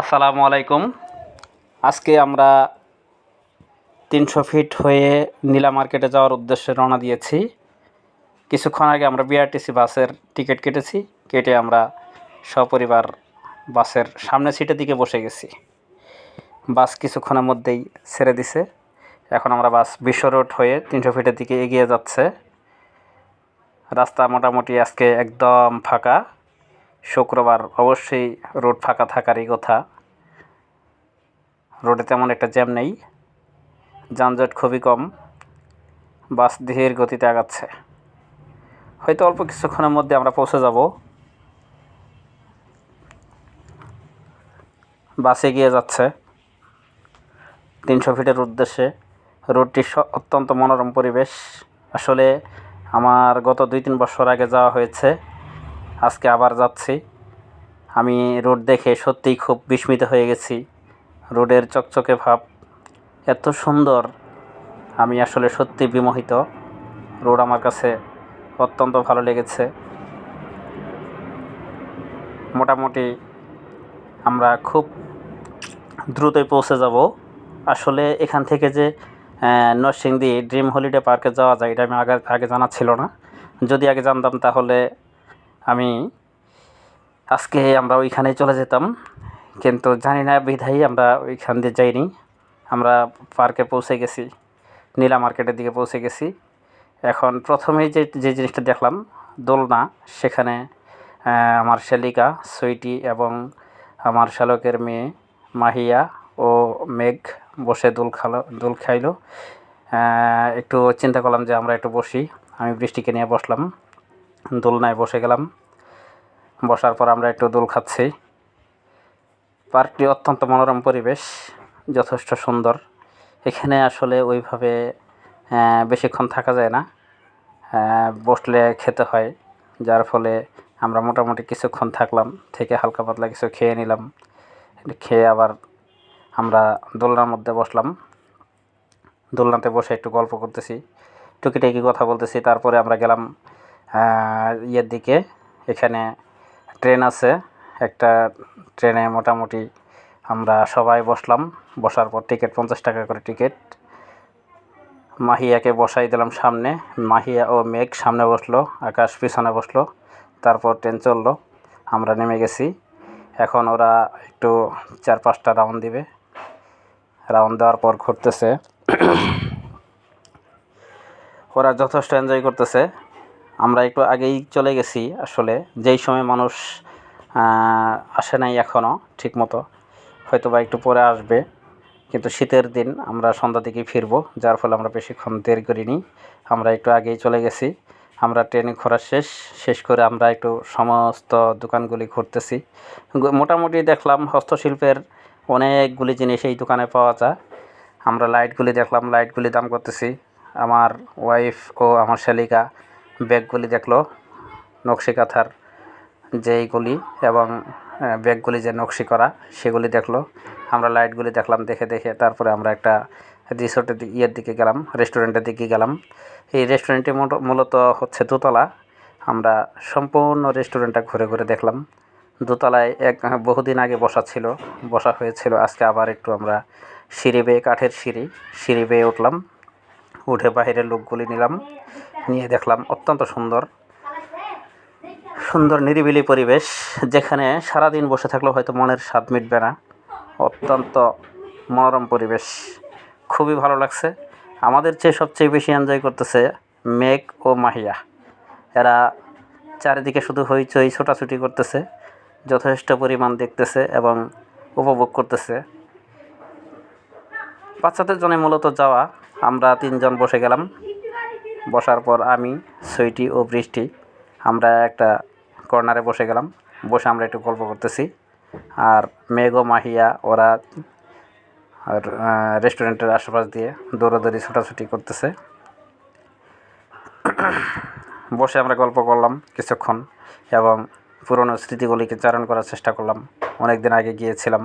আসসালামু আলাইকুম। আজকে আমরা তিনশো ফিট হয়ে নীলা মার্কেটে যাওয়ার উদ্দেশ্যে রওনা দিয়েছি। কিছুক্ষণ আগে আমরা বিআরটিসি বাসের টিকিট কেটেছি, কেটে আমরা সপরিবার বাসের সামনের সিটের দিকে বসে গেছি। বাস কিছুক্ষণের মধ্যেই ছেড়ে দিছে। এখন আমরা বাস বিশ্ব রোড হয়ে তিনশো ফিটের দিকে এগিয়ে যাচ্ছে। রাস্তা মোটামুটি আজকে একদম ফাঁকা। শুক্রবার অবশ্যই রোড ফাঁকা থাকারই কথা। রোডে তেমন একটা জ্যাম নেই। যানজট খুবই কম। বাস ধীর গতিতে আগাচ্ছে। হয়তো অল্প কিছুক্ষণের মধ্যে আমরা পৌঁছে যাব। বাসে এগিয়ে যাচ্ছে। তিনশো ফিটের উদ্দেশ্যে। রোডটি অত্যন্ত মনোরম পরিবেশ। আসলে আমার গত দুই তিন বছর আগে যাওয়া হয়েছে। আজকে আবার যাচ্ছি। আমি রোড দেখে সত্যিই খুব বিস্মিত হয়ে গেছি। রোডের চকচকে ভাব এত সুন্দর, আমি আসলে সত্যি বিমোহিত। রোড আমার কাছে অত্যন্ত ভালো লেগেছে। মোটামুটি আমরা খুব দ্রুতই পৌঁছে যাব। আসলে এখান থেকে যে নরসিংদী ড্রিম হলিডে পার্কে যাওয়া যায়, এটা আমি আগে আগে জানা ছিল না। যদি আগে জানতাম তাহলে আমি আজকে আমরা ওইখানেই চলে যেতাম, কিন্তু জানি না বিধায়ী আমরা ওইখান দিয়ে যাইনি। আমরা পার্কে পৌঁছে গেছি, নীলা মার্কেটের দিকে পৌঁছে গেছি। এখন প্রথমেই যে যে জিনিসটা দেখলাম, দোলনা, সেখানে আমার শালিকা, সুইটি এবং আমার শ্যালকের মেয়ে মাহিয়া ও মেঘ বসে দোল খালো, দোল খাইলো। একটু চিন্তা করলাম যে আমরা একটু বসি, আমি বৃষ্টিকে নিয়ে বসলাম। দোলনায় বসে গেলাম। বসার পর আমরা একটু দোল খাচ্ছি। পার্কটি অত্যন্ত মনোরম পরিবেশ, যথেষ্ট সুন্দর। এখানে আসলে ওইভাবে বেশিক্ষণ থাকা যায় না। বসলে খেতে হয়, যার ফলে আমরা মোটামুটি কিছুক্ষণ থাকলাম, থেকে হালকা পাতলা কিছু খেয়ে নিলাম। খেয়ে আবার আমরা দোলনার মধ্যে বসলাম। দোলনাতে বসে একটু গল্প করতেছি, টুকিটাকি কথা বলতেছি, তারপরে আমরা গেলাম ইয়ের দিকে। এখানে ট্রেন আছে। একটা ট্রেনে মোটামুটি আমরা সবাই বসলাম। বসার পর টিকিট, পঞ্চাশ টাকা করে টিকিট। মাহিয়াকে বসাই দিলাম সামনে। মাহিয়া ও মেঘ সামনে বসল, আকাশ পিছনে বসল। তারপর ট্রেন চলল। আমরা নেমে গেছি। এখন ওরা একটু চার পাঁচটা রাউন্ড দিবে। রাউন্ড দেওয়ার পর ঘুরতেছে। ওরা যথেষ্ট এনজয় করতেছে। আমরা একটু আগেই চলে গেছি আসলে, যেই সময় মানুষ আসে নাই এখনও ঠিকমতো হয়তো বা একটু পরে আসবে, কিন্তু শীতের দিন আমরা সন্ধ্যা দিকেই ফিরবো, যার ফলে আমরা বেশিক্ষণ দেরি করিনি, আমরা একটু আগেই চলে গেছি, আমরা ট্রেনে ঘোরা শেষ শেষ করে আমরা একটু সমস্ত দোকানগুলি ঘুরতেছি মোটামুটি দেখলাম হস্তশিল্পের অনেকগুলি জিনিস এই দোকানে পাওয়া যায়, আমরা লাইটগুলি দেখলাম, লাইটগুলি দাম করতেছি, আমার ওয়াইফ ও আমার শালিকা ব্যাগগুলি দেখল, নকশি কাঁথার যেইগুলি এবং ব্যাগগুলি যে নকশি করা সেগুলি দেখল। আমরা লাইটগুলি দেখলাম, দেখে দেখে তারপরে আমরা একটা রিসোর্টের ইয়ের দিকে গেলাম রেস্টুরেন্টের দিকে গেলাম। এই রেস্টুরেন্টটি মূলত হচ্ছে দোতলা। আমরা সম্পূর্ণ রেস্টুরেন্টটা ঘুরে ঘুরে দেখলাম। দোতলায় এক, বহুদিন আগে বসা ছিল, বসা হয়েছিল। আজকে আবার একটু আমরা সিঁড়ি বেয়ে, কাঠের সিঁড়ি সিঁড়ি বেয়ে উঠলাম। উঠে বাইরের লোকগুলি নিলাম। নিয়ে দেখলাম, অত্যন্ত সুন্দর। সুন্দর নিরিবিলি পরিবেশ, যেখানে সারাদিন বসে থাকলেও হয়তো মনের স্বাদ মিটবে না। অত্যন্ত মনোরম পরিবেশ, খুবই ভালো লাগছে। আমাদের চেয়ে সবচেয়ে বেশি এনজয় করতেছে মেঘ ও মাহিয়া। এরা চারিদিকে শুধু হইচই ছোটাছুটি করতেছে, যথেষ্ট পরিমাণ দেখতেছে এবং উপভোগ করতেছে। বাচ্চাদের জন্য মূলত যাওয়া, আমরা তিনজন বসে গেলাম। বসার পর আমি সুইটি ও বৃষ্টি, আমরা একটা কর্নারে বসে গেলাম, বসে আমরা একটু গল্প করতেছি। আর মেঘ মাহিয়া, ওরা আর রেস্টুরেন্টের আশেপাশ দিয়ে দৌড়াদৌড়ি, ছোটাছুটি করতেছে। বসে আমরা গল্প করলাম কিছুক্ষণ এবং পুরনো স্মৃতিগুলিকে চারণ করার চেষ্টা করলাম। অনেক দিন আগে গিয়েছিলাম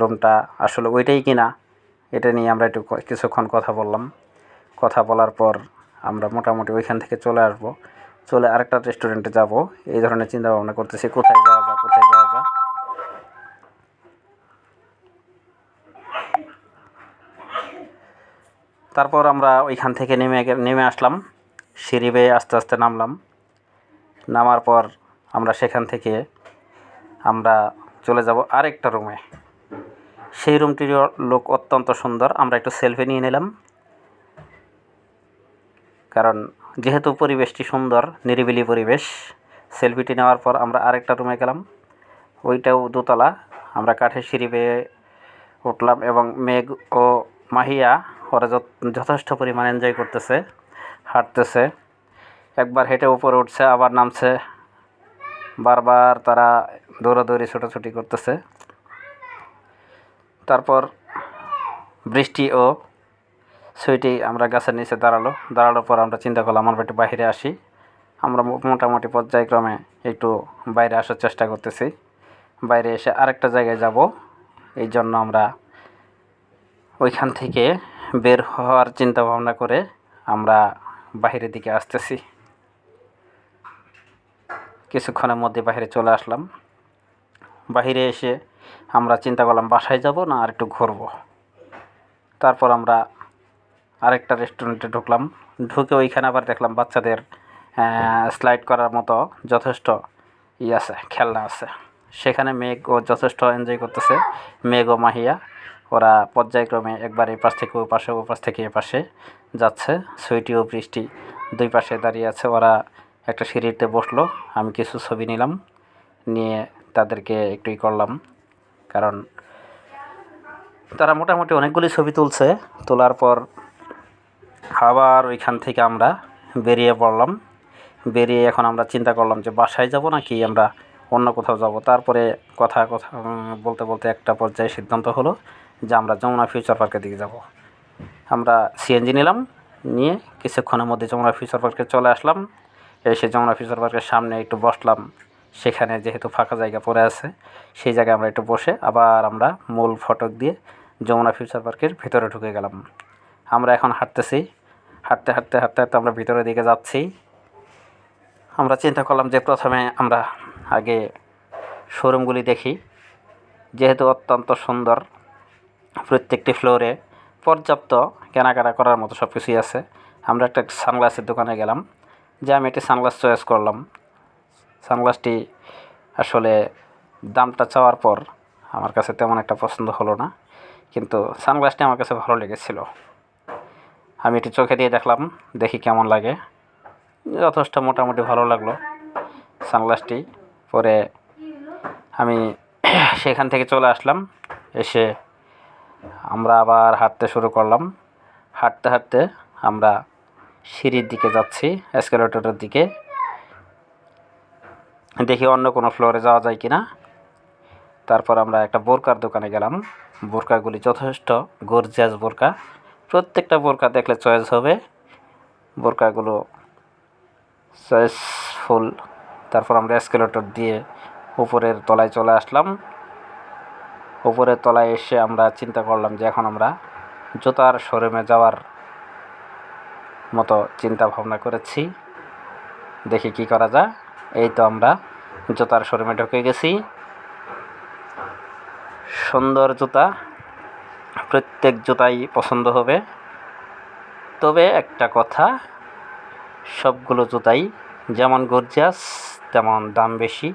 রুমটা, আসলে ওইটাই কিনা, এটা নিয়ে আমরা একটু কিছুক্ষণ কথা বললাম। কথা বলার পর আমরা মোটামুটি ওইখান থেকে চলে আসব। চলে আরেকটা রেস্টুরেন্টে যাব। এই ধরনের চিন্তা ভাবনা করতেছি, কোথায় যাওয়া যায়, কোথায় যাওয়া যায়। তারপর আমরা ওইখান থেকে নেমে নেমে আসলাম। সিঁড়ি বেয়ে আস্তে আস্তে নামলাম। নামার পর আমরা সেখান থেকে আমরা চলে যাব আরেকটা রুমে সেই রুমটির লোক অত্যন্ত সুন্দর। আমরা একটু সেলফি নিয়ে নিলাম। কারণ যেহেতু পরিবেশটি সুন্দর, নিরিবিলি পরিবেশ সেলফিটি নেওয়ার পর আমরা আরেকটা রুমে গেলাম। ওইটাও দোতলা। আমরা কাঠের সিঁড়ি বেয়ে উঠলাম এবং মেঘ ও মাহিয়া ওরা যথ- যথেষ্ট পরিমাণ এনজয় করতেছে, হাঁটতেছে। একবার হেঁটে উপরে উঠছে, আবার নামছে। বারবার তারা দৌড়াদৌড়ি, ছোটাছুটি করতেছে। তারপর বৃষ্টি ও সুইটি আমরা গাছের নিচে দাঁড়াল। দাঁড়ানোর পর আমরা চিন্তা করলাম, আমরা একটু বাইরে আসি। আমরা মোটামুটি পর্যায়ক্রমে একটু বাইরে আসার চেষ্টা করতেছি। বাইরে এসে আরেকটা জায়গায় যাব। এই জন্য আমরা ওইখান থেকে বের হওয়ার চিন্তা ভাবনা করে আমরা বাইরের দিকে আসতেছি। কিছুক্ষণের মধ্যে বাইরে চলে আসলাম। বাইরে এসে আমরা চিন্তা করলাম, বাসায় যাব না আর একটু ঘুরবো? তারপর আমরা আরেকটা রেস্টুরেন্টে ঢুকলাম। ঢুকে ওইখানে আবার দেখলাম বাচ্চাদের স্লাইড করার মতো যথেষ্ট ই আছে, খেলনা আছে। সেখানে মেঘ ও যথেষ্ট এনজয় করতেছে মেঘ ও মাহিয়া। ওরা পর্যায়ক্রমে একবার এই পাশ থেকে ওই পাশে ওই পাশ থেকে এ পাশে যাচ্ছে। সুইটি ও বৃষ্টি দুই পাশে দাঁড়িয়ে আছে। ওরা একটা সিঁড়িতে বসল, আমি কিছু ছবি নিলাম, নিয়ে তাদেরকে একটু ই করলাম। কারণ তারা মোটামুটি অনেকগুলি ছবি তুলছে, তোলার পর আবার ওইখান থেকে আমরা বেরিয়ে পড়লাম। বেরিয়ে এখন আমরা চিন্তা করলাম যে বাসায় যাব নাকি আমরা অন্য কোথাও যাব? তারপরে কথা কথা বলতে বলতে একটা পর্যায়ে সিদ্ধান্ত হলো যে আমরা যমুনা ফিউচার পার্কের দিকে যাব। আমরা সিএনজি নিলাম, নিয়ে কিছুক্ষণের মধ্যে যমুনা ফিউচার পার্কে চলে আসলাম। এসে যমুনা ফিউচার পার্কের সামনে একটু বসলাম। সেখানে যেহেতু ফাঁকা জায়গা পড়ে আছে, সেই জায়গায় আমরা একটু বসে আবার আমরা মূল ফটক দিয়ে যমুনা ফিউচার পার্কের ভিতরে ঢুকে গেলাম। আমরা এখন হাঁটতেছি হাঁটতে হাঁটতে হাঁটতে হাঁটতে আমরা ভিতরের দিকে যাচ্ছি। আমরা চিন্তা করলাম যে প্রথমে আমরা আগে শোরুমগুলি দেখি। যেহেতু অত্যন্ত সুন্দর প্রত্যেকটি ফ্লোরে পর্যাপ্ত কেনাকাটা করার মতো সব কিছুই আছে, আমরা একটা সানগ্লাসের দোকানে গেলাম, যে আমি একটি সানগ্লাস চয়েস করলাম। সানগ্লাসটি আসলে দামটা চাওয়ার পর আমার কাছে তেমন একটা পছন্দ হলো না, কিন্তু সানগ্লাসটি আমার কাছে ভালো লেগেছিল। আমি একটু চোখে দিয়ে দেখলাম, দেখি কেমন লাগে। যথেষ্ট মোটামুটি ভালো লাগল সানগ্লাসটি। পরে আমি সেখান থেকে চলে আসলাম, এসে আমরা আবার হাঁটতে শুরু করলাম। হাঁটতে হাঁটতে আমরা সিঁড়ির দিকে যাচ্ছি এসকেলেটরের দিকে। দেখি অন্য কোনো ফ্লোরে যাওয়া যায় কি না তারপর আমরা একটা বোরকার দোকানে গেলাম। বোরকাগুলি যথেষ্ট গর্জিয়াস বোরকা। প্রত্যেকটা বোরকা দেখলে চয়েস হবে। বোরকাগুলো চয়েসফুল তারপর আমরা এসকেলেটর দিয়ে উপরের তলায় চলে আসলাম। উপরের তলায় এসে আমরা চিন্তা করলাম যে এখন আমরা জুতার শোরুমে যাওয়ার মতো চিন্তা ভাবনা করেছি। দেখি কি করা যায়। এই তো আমরা জুতার শোরুমে ঢুকে গেছি। সুন্দর জুতা। প্রত্যেক জুতাই পছন্দ হবে। তবে একটা কথা, সবগুলো জুতাই যেমন গর্জিয়াস তেমন দাম বেশি।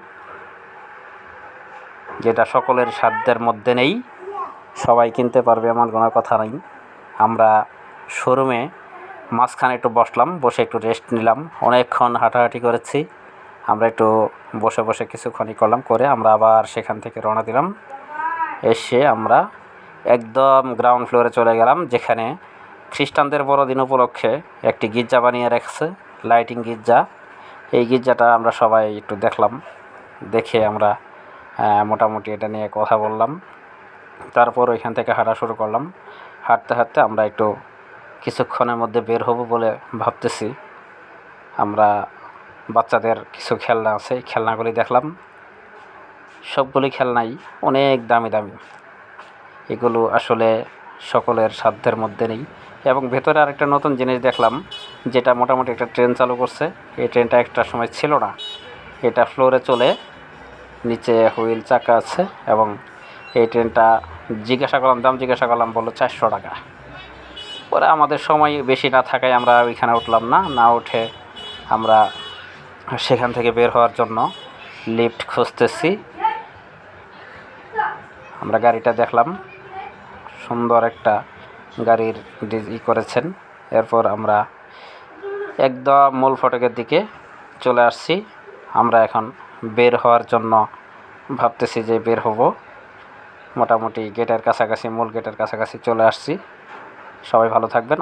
যেটা সকলের সাধ্যের মধ্যে নেই, সবাই কিনতে পারবে এমন কোনো কথা নেই। আমরা শোরুমে মাঝখানে একটু বসলাম, বসে একটু রেস্ট নিলাম। অনেকক্ষণ হাঁটাহাঁটি করেছি। আমরা একটু বসে বসে কিছুক্ষণই করলাম, করে আমরা আবার সেখান থেকে রওনা দিলাম। এসে আমরা একদম গ্রাউন্ড ফ্লোরে চলে গেলাম, যেখানে খ্রিস্টানদের বড়দিন উপলক্ষে একটি গির্জা বানিয়ে রেখেছে লাইটিং গির্জা। এই গির্জাটা আমরা সবাই একটু দেখলাম, দেখে আমরা মোটামুটি এটা নিয়ে কথা বললাম। তারপর ওইখান থেকে হাঁটা শুরু করলাম। হাঁটতে হাঁটতে আমরা একটু কিছুক্ষণের মধ্যে বের হব বলে ভাবতেছি। আমরা বাচ্চাদের কিছু খেলনা আছে, খেলনাগুলি দেখলাম। সবগুলি খেলনাই অনেক দামি দামি। এগুলো আসলে সকলের সাধ্যের মধ্যে নেই। এবং ভেতরে আরেকটা নতুন জিনিস দেখলাম, যেটা মোটামুটি একটা ট্রেন চালু করছে। এই ট্রেনটা একটা সময় ছিল না। এটা ফ্লোরে চলে নিচে হুইল চাকা আছে এবং এই ট্রেনটা জিজ্ঞাসা করলাম, দাম জিজ্ঞাসা করলাম, বলল চারশো টাকা। পরে আমাদের সময় বেশি না থাকায় আমরা ওইখানে উঠলাম না। না উঠে আমরা সেখান থেকে বের হওয়ার জন্য লিফট খুঁজতেছি। আমরা গাড়িটা দেখলাম। সুন্দর একটা গাড়ির ই করেছেন। এরপর আমরা একদম মূল ফটকের দিকে চলে আসছি। আমরা এখন বের হওয়ার জন্য ভাবতেছি যে বের হব। মোটামুটি গেটের কাছাকাছি, মূল গেটের কাছাকাছি চলে আসছি। সবাই ভালো থাকবেন।